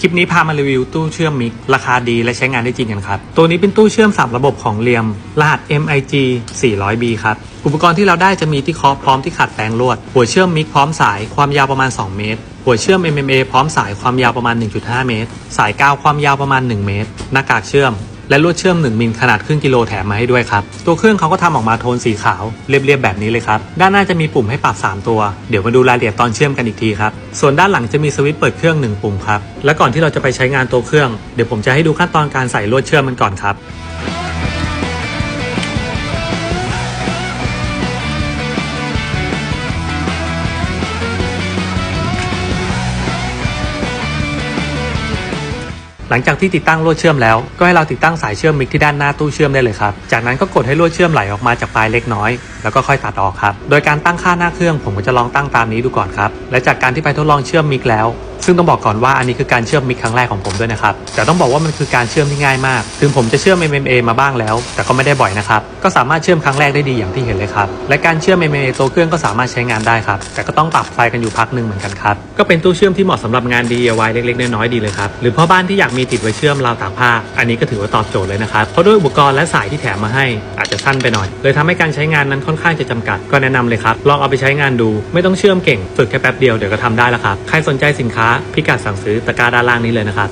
คลิปนี้พามารีวิวตู้เชื่อมมิกราคาดีและใช้งานได้จริงกันครับ ตัวนี้เป็นตู้เชื่อม 3 ระบบของเรียม รหัส MIG 400B ครับ อุปกรณ์ที่เราได้จะมีที่เคาะพร้อมที่ขัดแปลงลวด หัวเชื่อมมิกพร้อมสายความยาวประมาณ 2 เมตร หัวเชื่อม MMA พร้อมสายความยาวประมาณ 1.5 เมตร สายกาวความยาวประมาณ 1 เมตร หน้ากากเชื่อม และลวดเชื่อม 1 มิลขนาดครึ่งกิโลแถมมาให้ด้วยครับ ตัวเครื่องเขาก็ทำออกมาโทนสีขาว เรียบๆแบบนี้เลยครับ ด้านหน้าจะมีปุ่มให้ปรับ 3 ตัว เดี๋ยวมาดูรายละเอียดตอนเชื่อมกันอีกทีครับ ส่วนด้านหลังจะมีสวิตช์เปิดเครื่อง 1 ปุ่มครับ และก่อนที่เราจะไปใช้งานตัวเครื่อง เดี๋ยวผมจะให้ดูขั้นตอนการใส่ลวดเชื่อมมันก่อนครับ หลังจากที่ติดตั้งลวดเชื่อมแล้ว ก็ให้เราติดตั้งสายเชื่อมมิกที่ด้านหน้าตู้เชื่อมได้เลยครับ จากนั้นก็กดให้ลวดเชื่อมไหลออกมาจากปลายเล็กน้อย แล้วก็ค่อยตัดออกครับ โดยการตั้งค่าหน้าเครื่องผมก็จะลองตั้งตามนี้ดูก่อนครับ และจากการที่ไปทดลองเชื่อมมิกแล้ว ซึ่งต้องบอกก่อนว่าอันนี้คือการเชื่อมมิกครั้งแรกของผมด้วยนะครับ แต่ต้องบอกว่ามันคือการเชื่อมที่ง่ายมาก ถึงผมจะเชื่อม MMA มาบ้างแล้ว แต่ก็ไม่ได้บ่อยนะครับ ก็สามารถเชื่อมครั้งแรกได้ดีอย่างที่เห็นเลยครับ และการเชื่อม MMA ตัวเครื่องก็สามารถใช้งานได้ครับ แต่ก็ต้องปรับไฟกันอยู่พักหนึ่งเหมือนกันครับ ก็เป็นตู้เชื่อมที่เหมาะสำหรับงาน DIY เล็กๆ น้อยๆ ดีเลยครับ หรือพ่อบ้านที่อยากมีติดไว้เชื่อมราวตากผ้า อันนี้ก็ถือว่าตอบโจทย์เลยนะครับ เพราะด้วยอุปกรณ์และสายที่แถมมาให้อาจจะสั้นไปหน่อย เลยทำให้การใช้งานนั้นค่อนข้างจะจำกัด ก็แนะนำเลยครับ ลองเอาไปใช้งานดู ไม่ต้องเชื่อมเก่ง ฝึกแค่แป๊บเดียวเดี๋ยวก็ทำได้แล้วครับ ใครสนใจสินค้าพิกัดสั่งซื้อตะกร้าด้านล่างนี้เลยนะครับ